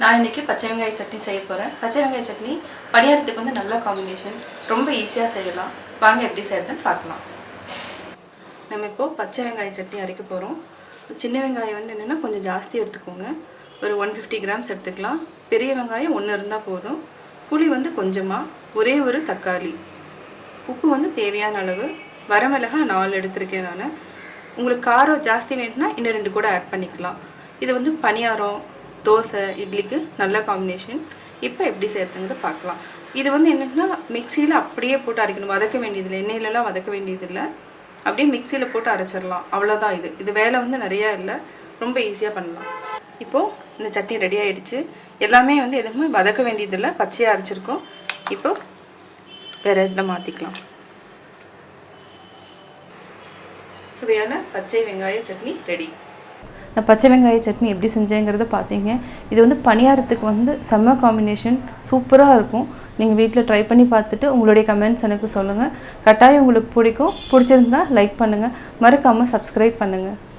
நான் இன்னைக்கு பச்சை வெங்காய சட்னி செய்ய போகிறேன் பச்சை வெங்காய சட்னி பணியாரத்துக்கு வந்து நல்ல காம்பினேஷன் ரொம்ப ஈஸியாக செய்யலாம். வாங்க எப்படி செய்யறதுன்னு பார்க்கலாம். நம்ம இப்போது பச்சை வெங்காய சட்னி அரைக்க போகிறோம் சின்ன வெங்காயம் வந்து என்னென்னா கொஞ்சம் ஜாஸ்தி எடுத்துக்கோங்க. ஒரு ஒன் ஃபிஃப்டி கிராம்ஸ் எடுத்துக்கலாம். பெரிய வெங்காயம் ஒன்று இருந்தால் போதும். புளி வந்து கொஞ்சமாக ஒரே ஒரு தக்காளி. உப்பு வந்து தேவையான அளவு. வரமிளகா நாலு எடுத்திருக்கேன் நான். உங்களுக்கு காரம் ஜாஸ்தி வேணும்னா இன்னும் ரெண்டு கூட ஆட் பண்ணிக்கலாம். இது வந்து பணியாரம் தோசை இட்லிக்கு நல்ல காம்பினேஷன் இப்போ எப்படி சேர்த்துங்கிறத பார்க்கலாம். இது வந்து என்னென்னா மிக்சியில் அப்படியே போட்டு அரைக்கணும். வதக்க வேண்டியதில்லை. எண்ணெயிலலாம் வதக்க வேண்டியதில்லை. அப்படியே மிக்சியில் போட்டு அரைச்சிடலாம். அவ்வளோதான் இது. இது வேலை வந்து நிறையா இல்லை. ரொம்ப ஈஸியாக பண்ணலாம். இப்போது இந்த சட்னி ரெடி ஆகிடுச்சு எல்லாமே வந்து எதுவுமே வதக்க வேண்டியதில்லை. பச்சையாக அரைச்சிருக்கோம். இப்போ வேறு இதில் மாற்றிக்கலாம் சுவையான பச்சை வெங்காய சட்னி ரெடி நான் பச்சை வெங்காய சட்னி எப்படி செஞ்சேங்கிறத பார்த்தீங்க. இது வந்து பணியாரத்துக்கு வந்து செம்ம காம்பினேஷன் சூப்பராக இருக்கும். நீங்கள் வீட்டில் ட்ரை பண்ணி பார்த்துட்டு உங்களுடைய கமெண்ட்ஸ் எனக்கு சொல்லுங்கள் கட்டாயம் உங்களுக்கு பிடிக்கும். பிடிச்சிருந்தா லைக் பண்ணுங்கள் மறக்காமல் சப்ஸ்கிரைப் பண்ணுங்கள்